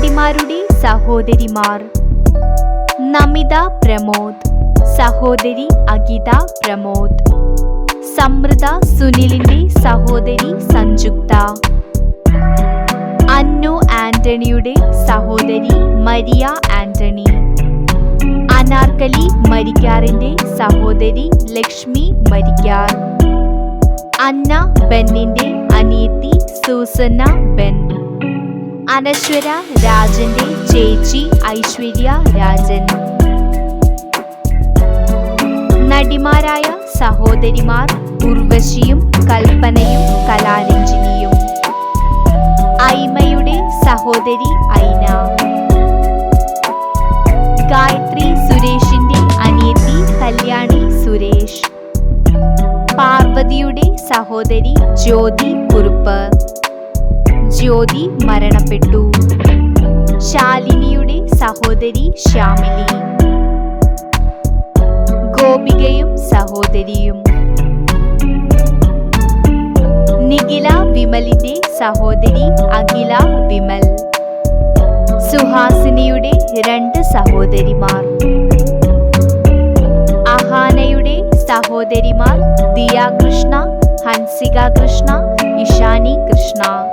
നടിമാരുടെ സഹോദരിമാർ. നമിത പ്രമോദ്. സഹോദരി അഗിത പ്രമോദ്. സമൃദ്ധ സുനിലിന്റെ സഹോദരി സഞ്ജുക്ത. അന്നു ആന്റണിയുടെ സഹോദരി മരിയ ആന്റണി. അനാർക്കലി മരിക്കാറിന്റെ സഹോദരി ലക്ഷ്മി മരിക്കാർ. അന്ന ബെന്നിന്റെ അനിയത്തി സൂസന്ന ബെൻ. അനശ്വര രാജന്റെ ചേച്ചി ഐശ്വര്യ രാജൻ. നടിമാരായ സഹോദരിമാർ ഉർവശിയും കൽപ്പനയും കലാരഞ്ജിനിയും. ഐമയുടെ സഹോദരി ഐന. ഗായത്രി സുരേഷിന്റെ അനിയത്തി കല്യാണി സുരേഷ്. പാർവതിയുടെ സഹോദരി ജ്യോതി കുറുപ്പ്. ജ്യോതി മരണപ്പെട്ടു. ശാലിനിയുടെ സഹോദരി ശ്യാമിലി. ഗോപികയും സഹോദരിയും. നിഖില വിമലിന്റെ സഹോദരി അഖില വിമൽ. സുഹാസിനിയുടെ രണ്ട് സഹോദരിമാർ. അഹാനയുടെ സഹോദരിമാർ ദിയ കൃഷ്ണ ഹൻസിക കൃഷ്ണ ഇഷാനി കൃഷ്ണ.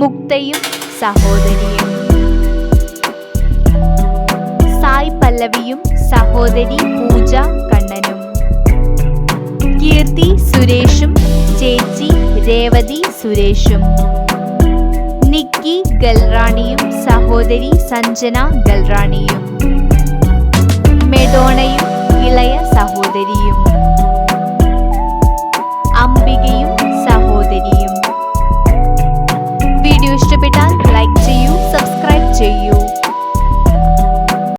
മുക്തയും സഹോദരിയും. സായ് പല്ലവിയും സഹോദരി പൂജ കണ്ണനും. കീർത്തി സുരേഷും ചേച്ചി രേവതി സുരേഷും. നിക്കി ഗൽറാണിയും സഹോദരി സഞ്ജന ഗൽറാണിയും.